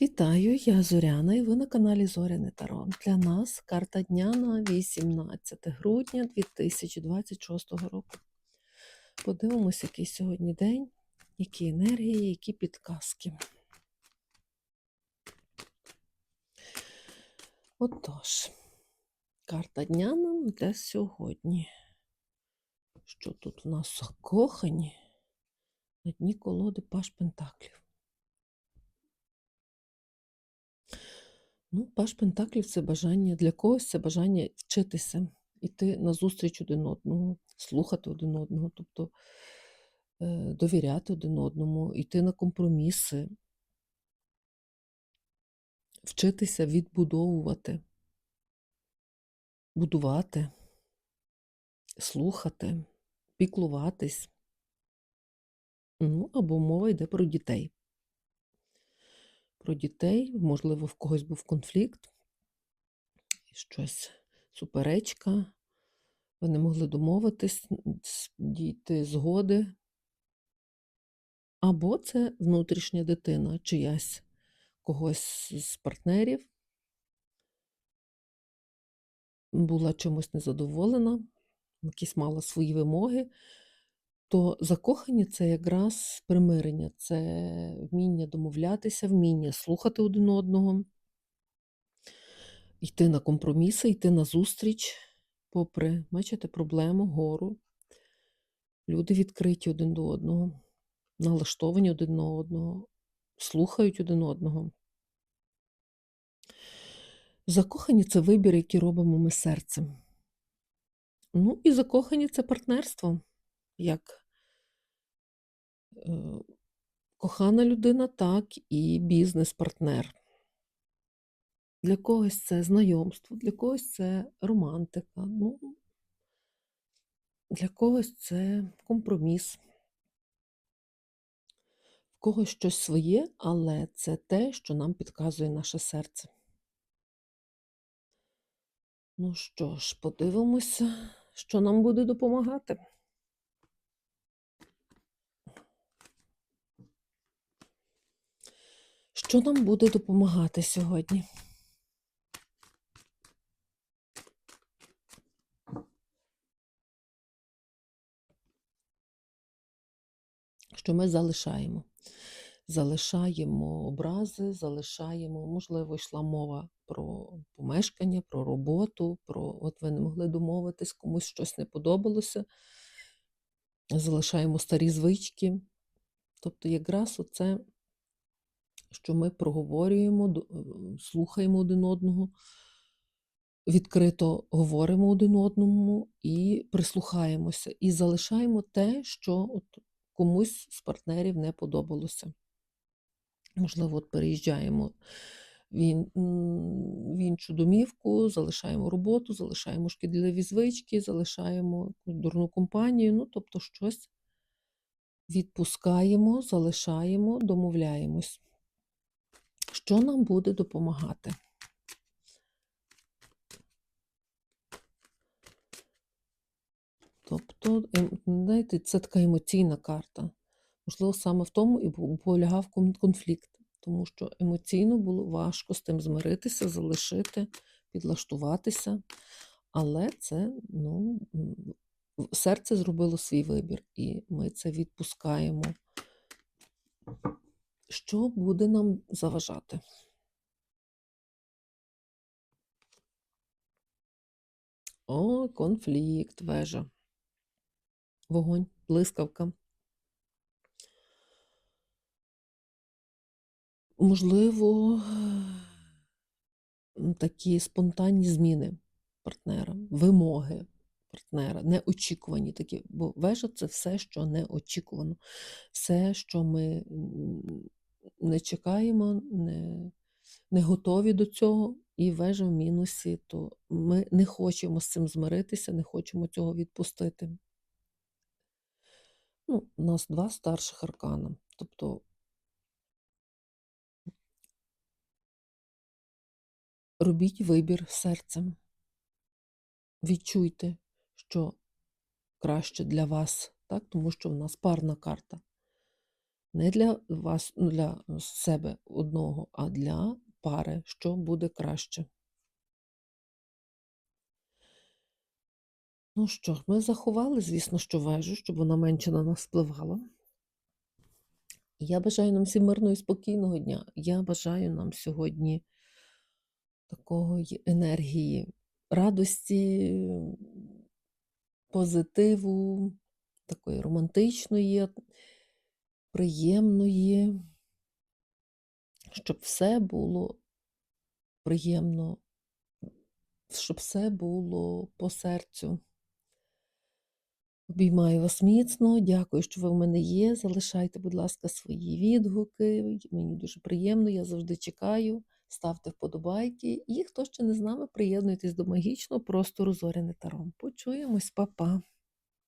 Вітаю, я Зоряна, і ви на каналі Зоряне Таро. Для нас карта дня на 18 грудня 2026 року. Подивимось, який сьогодні день, які енергії, які підказки. Отож, карта дня нам для сьогодні. Що тут у нас закохані? На дні колоди Паш Пентаклів. Ну, Паш Пентаклів це бажання для когось, це бажання вчитися, йти назустріч один одному, слухати один одного, тобто е, довіряти один одному, йти на компроміси, вчитися відбудовувати, будувати, слухати, піклуватись. Ну, або мова йде про дітей. Про дітей, можливо, в когось був конфлікт, щось суперечка, ви не могли домовитись, дійти згоди. Або це внутрішня дитина, чиясь когось з партнерів. Була чимось незадоволена, якісь мала свої вимоги, то закохані це якраз примирення, це вміння домовлятися, вміння слухати один одного, йти на компроміси, йти на зустріч, попри, бачите, проблему, гору. Люди відкриті один до одного, налаштовані один на одного, слухають один одного. Закохані це вибір, який робимо ми серцем. Ну і закохані це партнерство, як кохана людина, так і бізнес-партнер. Для когось це знайомство, для когось це романтика, ну, для когось це компроміс. В когось щось своє, але це те, що нам підказує наше серце. Ну що ж, подивимося, що нам буде допомагати. Що нам буде допомагати сьогодні? Що ми залишаємо? Залишаємо образи, залишаємо, можливо, йшла мова про помешкання, про роботу, про от ви не могли домовитись, комусь щось не подобалося. Залишаємо старі звички. Тобто, якраз оце, що ми проговорюємо, е, слухаємо один одного, відкрито говоримо один одному і прислухаємося, і залишаємо те, що от комусь з партнерів не подобалося. Можливо, от переїжджаємо в в іншу домівку, залишаємо роботу, залишаємо шкідливі звички, залишаємо дурну компанію, ну, тобто щось відпускаємо, залишаємо, домовляємось. Що нам буде допомагати? Тобто, ем, знаєте, це така емоційна карта. Можливо, саме в тому і полягав конфлікт, тому що емоційно було важко з тим змиритися, залишити, підлаштуватися. Але це, ну, серце зробило свій вибір, і ми це відпускаємо. Що буде нам заважати? О, конфлікт, вежа, вогонь, блискавка. Можливо, такі спонтанні зміни партнера, вимоги партнера, неочікувані такі. Бо вежа це все, що неочікувано, все, що ми не чекаємо, не, не готові до цього, і вежа в мінусі, то ми не хочемо з цим змиритися, не хочемо цього відпустити. Ну, у нас два старших аркана. Тобто робіть вибір серцем. Відчуйте, що краще для вас, так? тому що в нас парна карта. Не для вас, ну, для себе одного, а для пари, що буде краще. Ну що ж, ми заховали, звісно, що вежу, щоб вона менше на нас впливала. Я бажаю нам всім мирного і спокійного дня. Я бажаю нам сьогодні такого енергії, радості, позитиву, такої романтичної, приємної, щоб все було приємно, щоб все було по серцю. Обіймаю вас міцно, дякую, що ви в мене є. Залишайте, будь ласка, свої відгуки. Мені дуже приємно, я завжди чекаю. Ставте вподобайки. І хто ще не з нами, приєднуйтесь до магічного простору Зоряне Таро. Почуємось, па-па!